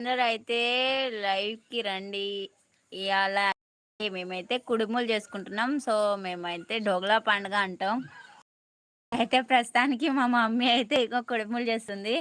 అందరూ అయితే లైవ్కి రండి. ఇవాళ మేమైతే కుడుములు చేసుకుంటున్నాం. సో మేమైతే డోగ్లా పండుగ అంటాం. అయితే ప్రస్తుతానికి మా మమ్మీ అయితే ఇగో కుడుములు చేస్తుంది.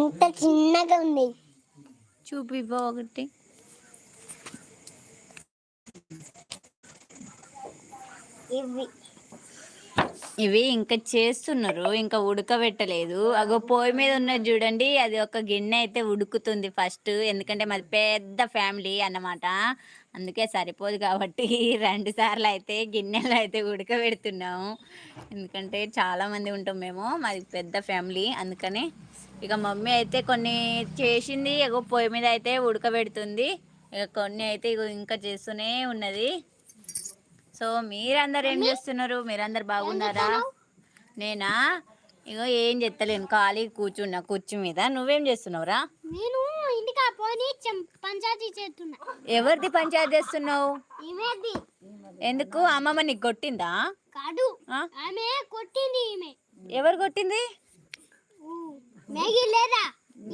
ఇంత చిన్నగా ఉంది. చూపిపో ఒకటి. ఇవి ఇవి ఇంకా చేస్తున్నారు ఇంకా ఉడకబెట్టలేదు. అగో పొయ్యి మీద ఉన్నది చూడండి అది ఒక గిన్నె అయితే ఉడుకుతుంది ఫస్ట్. ఎందుకంటే మాది పెద్ద ఫ్యామిలీ అన్నమాట. అందుకే సరిపోదు కాబట్టి రెండు సార్లు అయితే గిన్నెలు అయితే ఉడకబెడుతున్నాము. ఎందుకంటే చాలా మంది ఉంటాం మేము మాది పెద్ద ఫ్యామిలీ. అందుకని ఇక మమ్మీ అయితే కొన్ని చేసింది ఎగో పొయ్యి మీద అయితే ఉడకబెడుతుంది. ఇక కొన్ని అయితే ఇగో ఇంకా చేస్తూనే ఉన్నది. సో మీరందరు ఏం చేస్తున్నారు? మీరందరు బాగున్నారా? నేనా? ఇగో ఏం చెత్తలేను ఖాళీ కూర్చున్నా కుర్చీ మీద. నువ్వేం చేస్తున్నావురా? నేను ఇంటికి పోని పంచాయతీ చేస్తున్నా. ఎవరిది పంచాయతీ చేస్తున్నావు? ఎందుకు? అమ్మమ్మ నీకు కొట్టిందా? కాదు? ఆమె కొట్టింది ఈమె. ఎవరు కొట్టింది? మేగి లేదా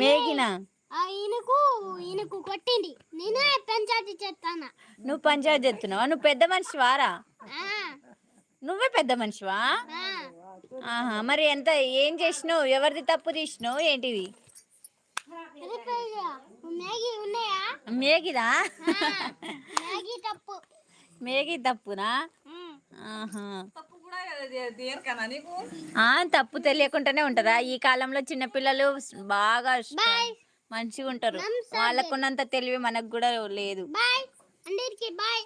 మేగిన? ఆ ఈయనకు ఈయనకు కొట్టింది. నేనే పంచాయతీ చేస్తానా. నువ్వు పంచాయతీ చేస్తున్నావా? నువ్వు పెద్ద మనిషివారా? ఆ, నువ్వే పెద్ద మనిషివా? ఆ. ఆహా మరి ఎంత ఏం చేసినావు? ఎవరిది తప్పు తీసినావు? వెళ్ళిపోయిగా. మ్యాగీ ఉన్నాయా? మేగిదా తప్పు. మేగి తప్పునా? తప్పు తెలియకుండానే ఉంటదా? ఈ కాలంలో చిన్నపిల్లలు బాగా మంచిగా ఉంటారు. వాళ్ళకున్నంత తెలివి మనకు కూడా లేదు. బాయ్. అందరికి బాయ్.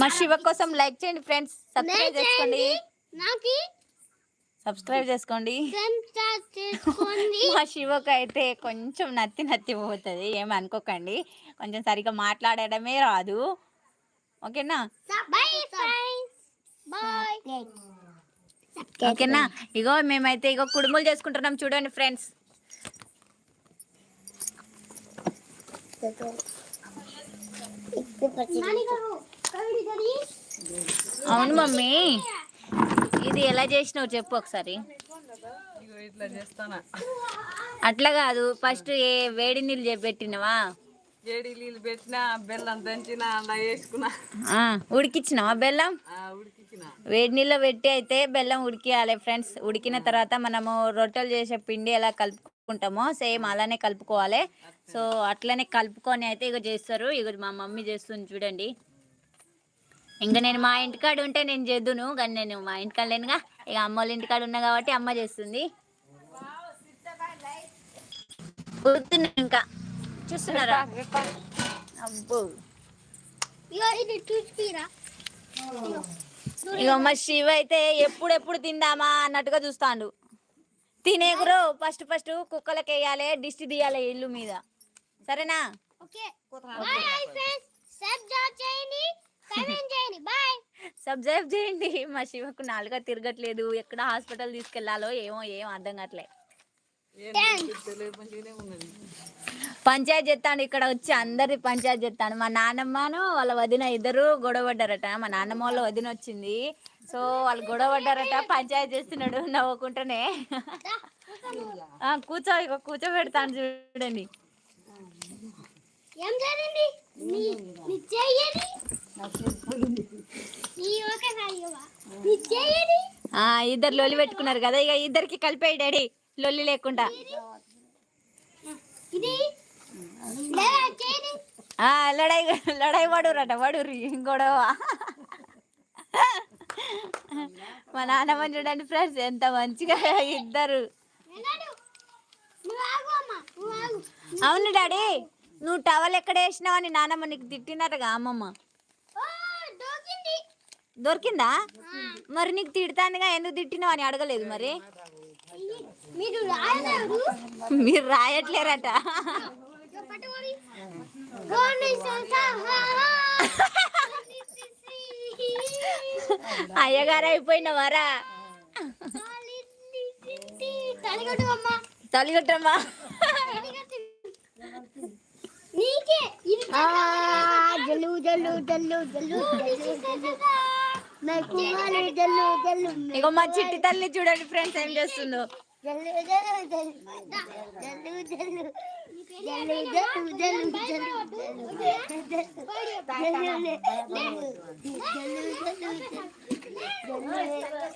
మా శివ కోసం లైక్ చేయండి ఫ్రెండ్స్. సబ్స్క్రైబ్ చేసుకోండి. నాకు సబ్స్క్రైబ్ చేసుకోండి. మా శివకు అయితే కొంచెం నత్తి నత్తి పోతుంది. ఏమి అనుకోకండి. కొంచెం సరిగ్గా మాట్లాడడమే రాదు. ఓకేనా? బాయ్ బాయ్ ఓకేనా? ఇగో మేమైతే ఇగో కుడుములు చేసుకుంటున్నాం చూడండి ఫ్రెండ్స్. అవును మమ్మీ. ఇది ఎలా చేసినావు చెప్పు ఒకసారి. ఇట్లా చేస్తానా. అట్లా కాదు ఫస్ట్ ఏ వేడి నీళ్ళు చెప్పి పెట్టినవా? ఏడి నీళ్ళు పెట్టినా బెల్లం దంచిన అలా వేసుకున్నా ఆ, ఉడికిచ్చినావా బెల్లం? వేడి నీళ్ళు పెట్టి అయితే బెల్లం ఉడికియాలి ఫ్రెండ్స్. ఉడికిన తర్వాత మనము రొట్టెలు చేసే పిండి ఎలా కలుపుకుంటామో సేమ్ అలానే కలుపుకోవాలి. సో అట్లనే కలుపుకొని అయితే ఇక చేస్తారు. ఇక మా మమ్మీ చేస్తుంది చూడండి. ఇంకా నేను మా ఇంటికాడ ఉంటే నేను చేద్దును కానీ నేను మా ఇంటికాడ లేనుగా ఇక అమ్మ వాళ్ళ ఇంటికాడ ఉన్నా కాబట్టి అమ్మ చేస్తుంది. ఇంకా. చూస్తున్నారా? అబ్బో. ఇక మా శివ అయితే ఎప్పుడెప్పుడు తిందామా అన్నట్టుగా చూస్తాడు. తినేగురు ఫస్ట్ ఫస్ట్ కుక్కలకి వేయాలి దిష్టి తీయాలి ఇల్లు మీద. సరేనా? ఓకే. Bye friends. సబ్స్క్రైబ్ చేయండి మా శివకు నాలుగా తిరగట్లేదు. ఎక్కడ హాస్పిటల్ తీసుకెళ్ళాలో ఏమో ఏం అర్థం కావట్లే. తెలియదు మంచిగానే ఉన్నది. పంచాయత్ చెప్తాను ఇక్కడ వచ్చి అందరి పంచాయత్ చెప్తాను మా నాన్నమ్మను వాళ్ళ వదిన ఇద్దరు గొడవ పడ్డారట మా నాన్నమ్మ వాళ్ళ వదిన వచ్చింది. సో వాళ్ళు గొడవ పడ్డారట పంచాయత్ చేస్తున్నాడు. నవ్వుకుంటూనే. ఆ, కూర్చో ఇక కూర్చోబెడతాను చూడండి. ఇద్దరు లొల్లి పెట్టుకున్నారు కదా. ఇక ఇద్దరికి కలిపేయి డాడీ. లొల్లి లేకుండా. లడాయి లడాయి పడురట పడుర్రి గొడవ. మా నాన్నమ్మ చూడండి ఫ్రెండ్స్ ఎంత మంచిగా ఇద్దరు. అవును డాడీ నువ్వు టవల్ ఎక్కడ వేసినావు అని నాన్నమ్మ నీకు తిట్టినట్టుగా అమ్మమ్మ. దొరికింది. దొరికిందా? మరి నీకు తిడతానుగా ఎందుకు తిట్టినావు అని అడగలేదు మరి? మీరు రాయట్లేరట. అయ్యగారు అయిపోయిన వారా జల్లు జల్లు జల్లు జల్లు మా చిట్టి తల్లి చూడండి ఫ్రెండ్స్ ఏం చేస్తుందో.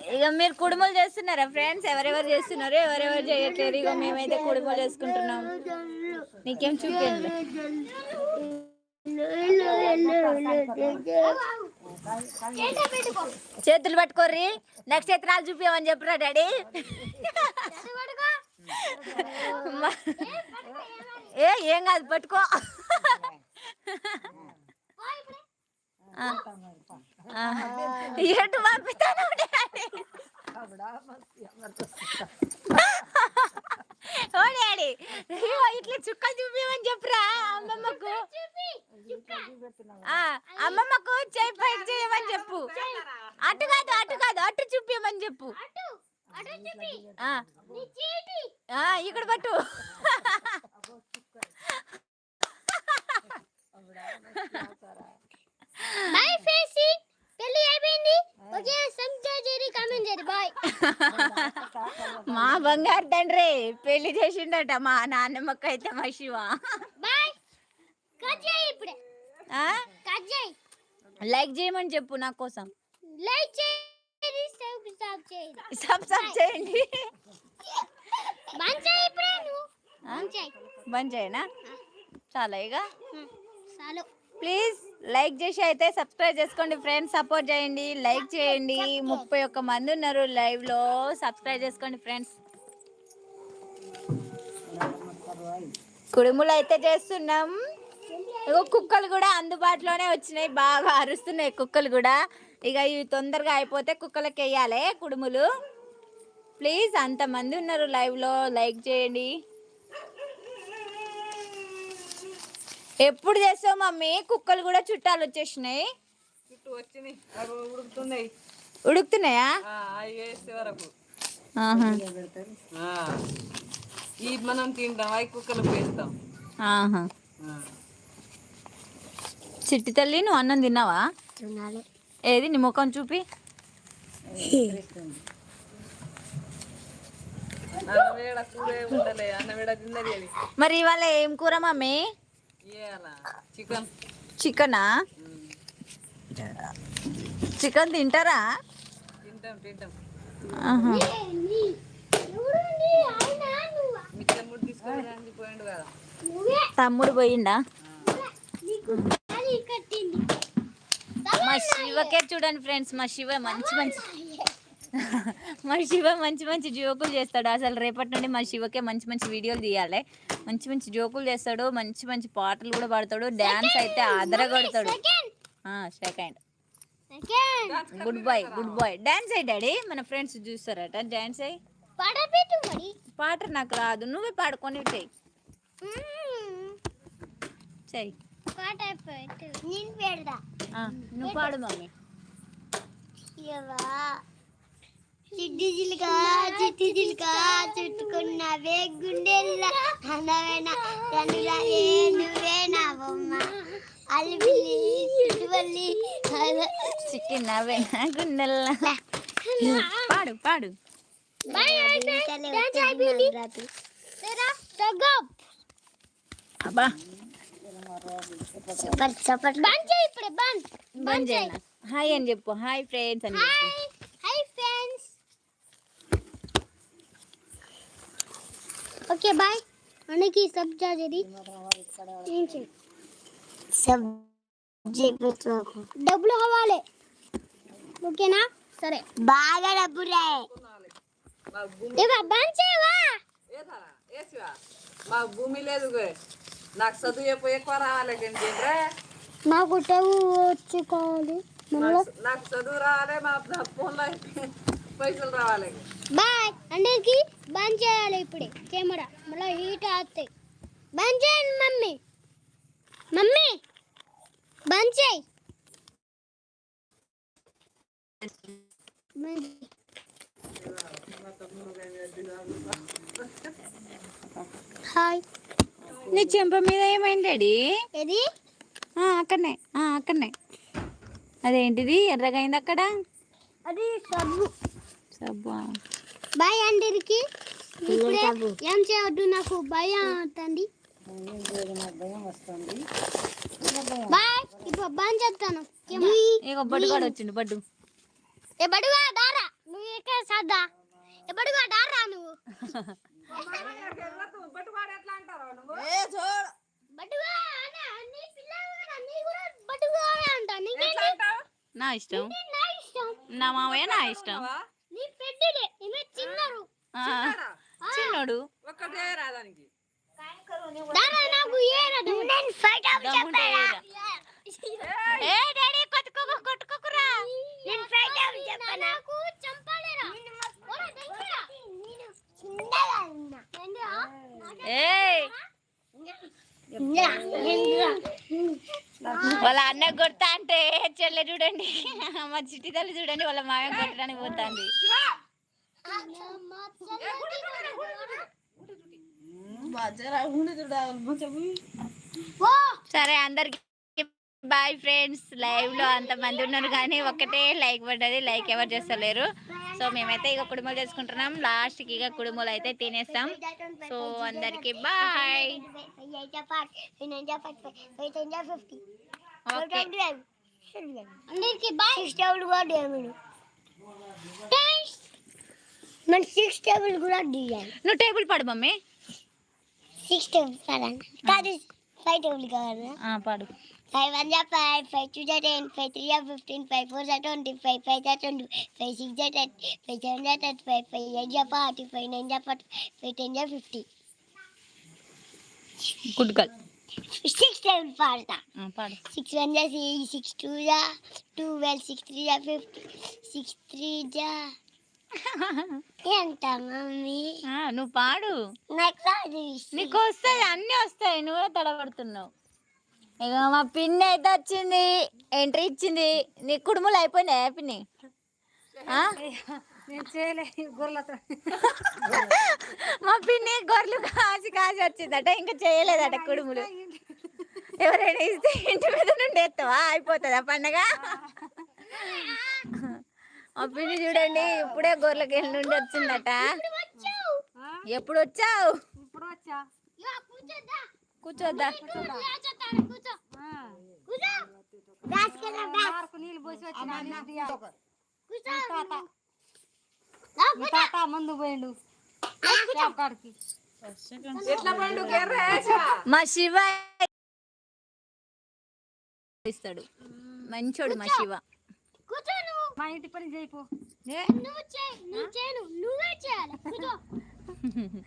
ఇక మీరు కుడుములు చేస్తున్నారా ఫ్రెండ్స్ ఎవరెవరు చేస్తున్నారు ఎవరెవరు చేయట్లేదు ఇక మేమైతే కుడుములు చేసుకుంటున్నాం నీకేం చూపించండి చేతులు పట్టుకోర్రి. నక్షత్రాలు చూపించమని చెప్పరా డాడీ. ఏ ఏం కాదు పట్టుకో. ఎటు పంపిస్తాను డాడీ. ఓ డాడీ. ఇగో ఇట్లా చుక్కలు చూపించమని చెప్పురా అమ్మమ్మకు. ఆ, అమ్మమ్మకు చేయి పైకి చేయమని చెప్పు. అటు కాదు అటు కాదు అటు చూపించమని చెప్పు. ఇక్కడ పట్టు. బాయ్ ఫేసి పెళ్ళి అయిపోయింది. ఓకే కామెంట్ చేయండి బాయ్. మా బంగారు తండ్రి పెళ్ళి చేసిండట మా నాన్నమ్మకు అయితే మా శివ. బాయ్. కట్ చేయి ఇప్పుడే. ఆ? కట్ చేయి. లైక్ చేయమని చెప్పు నా కోసం. లైక్ చేయండి సబ్స్క్రైబ్ చేయండి. సబ్ సబ్ చేయండి. బంద్ చేయి ఇప్పుడే నువ్వు. ఆ? బంద్ చేయి. బంద్ చేయనా? చాలా ఇక చాలు. ప్లీజ్ లైక్ చేసి అయితే సబ్స్క్రైబ్ చేసుకోండి ఫ్రెండ్స్ సపోర్ట్ చేయండి. లైక్ చేయండి. ముప్పై ఒక్క మంది ఉన్నారు లైవ్లో. సబ్స్క్రైబ్ చేసుకోండి ఫ్రెండ్స్ కుడుములు అయితే చేస్తున్నాం. కుక్కలు కూడా అందుబాటులోనే వచ్చినాయి. బాగా అరుస్తున్నాయి కుక్కలు కూడా. ఇక ఇవి తొందరగా అయిపోతే కుక్కలకి వేయాలి కుడుములు. ప్లీజ్ అంతమంది ఉన్నారు లైవ్లో లైక్ చేయండి. ఎప్పుడు చేస్తావు మమ్మీ? కుక్కలు కూడా చుట్టాలు వచ్చేసినాయి. చుట్టూ వచ్చినాయి. ఉడుకుతున్నాయి. ఉడుకుతున్నాయా? ఆ, అవి వేసే వరకు. ఈ మనం తింటాం అవి కుక్కలు. ఆ. చిట్టి తల్లి నువ్వు అన్నం తిన్నావా? తినాలి. ఏది? నీ ముఖం చూపి. మరి ఇవాళ ఏం కూర మమ్మీ? చికెన్. చికెనా? చికెన్ తింటారా? తింటాం తమ్ముడు పోయిండా? మా శివకే చూడండి ఫ్రెండ్స్ మా శివ మంచి మంచి మా శివ మంచి మంచి జోకులు చేస్తాడు. అసలు రేపటి నుండి మా శివకే మంచి మంచి వీడియోలు తీయాలి. మంచి మంచి జోకులు చేస్తాడు. మంచి మంచి పాటలు కూడా పాడతాడు. డ్యాన్స్ అయితే అదరగొడతాడు second good boy good boy dance అయ్యి డాడీ. మన ఫ్రెండ్స్ చూస్తారట. డాన్స్ అయ్యి. పాట నాకు రాదు. నువ్వే పాడుకొని చెయ్యి నువ్వు పాడు మమ్మీ. చిట్టి చిలుక చిట్టి చిలుక చుట్టుకున్నవే గుండెల్లా అందమైన తండ్రులే నువ్వే నా బొమ్మ అలిపిల్లి గుండెల్లా. పాడు పాడు. అబ్బా. సూపర్ సూపర్ బంద్ చేయి ఇప్పుడే బంద్. హాయ్ అని చెప్పు. హాయ్ ఫ్రెండ్స్ అని చెప్పు hi hi friends okay bye మనకి సబ్ చార్జరీ సబ్ డబ్బులు కావాలి ఓకేనా సరే బాగా డబ్బులే మా భూమి ఇవా బంద్ చేయవా ఏదా వేసివా మా భూమి లేదు గే. నాకు చదువు ఎక్కువ ఎక్కువ రావాలి ఏంటంటే మాకు టవు వచ్చి కావాలి నాకు చదువు రావాలి మా ఫోన్లో పైసలు రావాలి బాయ్. అందరికి బంద్ చేయాలి ఇప్పుడే. కెమెరా. మళ్ళీ హీట్ అవుతాయి బంద్ చేయండి మమ్మీ. మమ్మీ బంద్ చేయి. హాయ్. నీ చెంప మీద ఏమైంది డాడీ? ఆ, అక్కడనే. అక్కడనే. అదేంటిది? ఎర్రగైంది అక్కడ? అది సబ్బు. సబ్బా? బాయ్ అందరికి. ఏం చేయొద్దు నాకు భయం అవుతుంది. బాయ్ ఇప్పుడు బడ్డు కూడా వచ్చిండు బడ్డు. ఏ బడుగా దారా నువ్వు ఎక్కడ సర్దా? ఏ బడుగా దారా నువ్వు. నీ ఇష్టం. నీ నా ఇష్టం. నా మామయ్య నా ఇష్టం. చిన్నోడు. ఒక్కటే రాదానికి. దారా నాకు ఏరదు నేను ఫైట్ ఆఫ్ దమ్ముంటే చెప్పారా ఏ వాళ్ళ అన్న కొడతా అంటే చెల్లె చూడండి. మా చిట్టి తల్లి చూడండి వాళ్ళ మామ కొట్టడానికి పోతాంది. సరే అందరికి బాయ్ ఫ్రెండ్స్. లైవ్లో అంత మంది ఉన్నారు కానీ ఒకటే లైక్ పడ్డది. లైక్ ఎవరు చేస్తలేరు. సో మేమైతే ఇక కుడుములు చేసుకుంటున్నాం. లాస్ట్కి ఇక కుడుములు అయితే తినేస్తాం. సో అందరికి బాయ్. ఓకే. అందరికి బాయ్. మన సిక్స్ టేబుల్ కూడా డిజైన్ నువ్వు టేబుల్ పడు మమ్మీ. సిక్స్ టేబుల్ కాదండి కాదు ఫైవ్ టేబుల్ కాదు ఆ, పాడు. ఫైవ్ వన్ జా ఫైవ్ ఫైవ్ టూ జా టెన్ ఫైవ్ త్రీ జా ఫిఫ్టీన్ ఫైవ్ ఫోర్ జా ట్వంటీ ఫైవ్ ఫైవ్ జా ట్వంటీ ఫైవ్ సిక్స్ జా టెన్ ఫైవ్ సెవెన్ జా థర్టీ ఫైవ్ ఫైవ్ ఎయిట్ జా ఫార్టీ ఫైవ్ నైన్ జా ఫార్టీ ఫైవ్ టెన్ జా fifty good girl six table పాడతా పాడు సిక్స్ వన్ జా సిక్స్ టూ జా ట్వెల్వ్ సిక్స్ త్రీ జా ఫిఫ్టీ సిక్స్ త్రీ జా ఎంత మమ్మీ నువ్వు పాడు నాకు నీకు వస్తాయి అన్నీ వస్తాయి నువ్వు తడబడుతున్నావు ఇక మా పిన్ని అయితే వచ్చింది ఎంట్రీ ఇచ్చింది. నీ కుడుములు అయిపోయినాయి పిన్ని? మా పిన్ని గొర్రెలు కాసి కాసి వచ్చిందట ఇంకా చేయలేదట కుడుములు. ఎవరైనా ఇస్తే ఇంటి మీద నుండి ఎత్తావా? అయిపోతుందా పండగ? మా పిన్ని చూడండి ఇప్పుడే గొర్రెలకి వెళ్ళి నుండి వచ్చిందట ఎప్పుడు వచ్చావు? కూర్చోద్దా నీళ్ళు పోసి వచ్చిన ముందు పోయిండు? మా శివ ఇస్తాడు. మంచోడు మా శివ. కూర్చో నువ్వు. మా ఇంటి పని చేయిపో నువ్వే చేయాలి.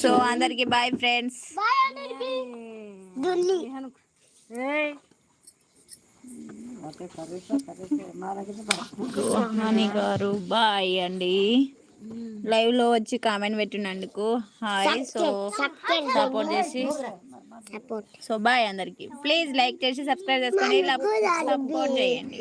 సో అందరికి బాయ్ ఫ్రెండ్స్. బాయ్ అందరికి. దుల్లి రోహాని గారు బాయ్ అండి. లైవ్లో వచ్చి కామెంట్ పెట్టినందుకు హాయ్. సో సపోర్ట్ చేసి. సపోర్ట్ సో బాయ్ అందరికి. ప్లీజ్ లైక్ చేసి సబ్స్క్రైబ్ చేసుకొని సపోర్ట్ చేయండి.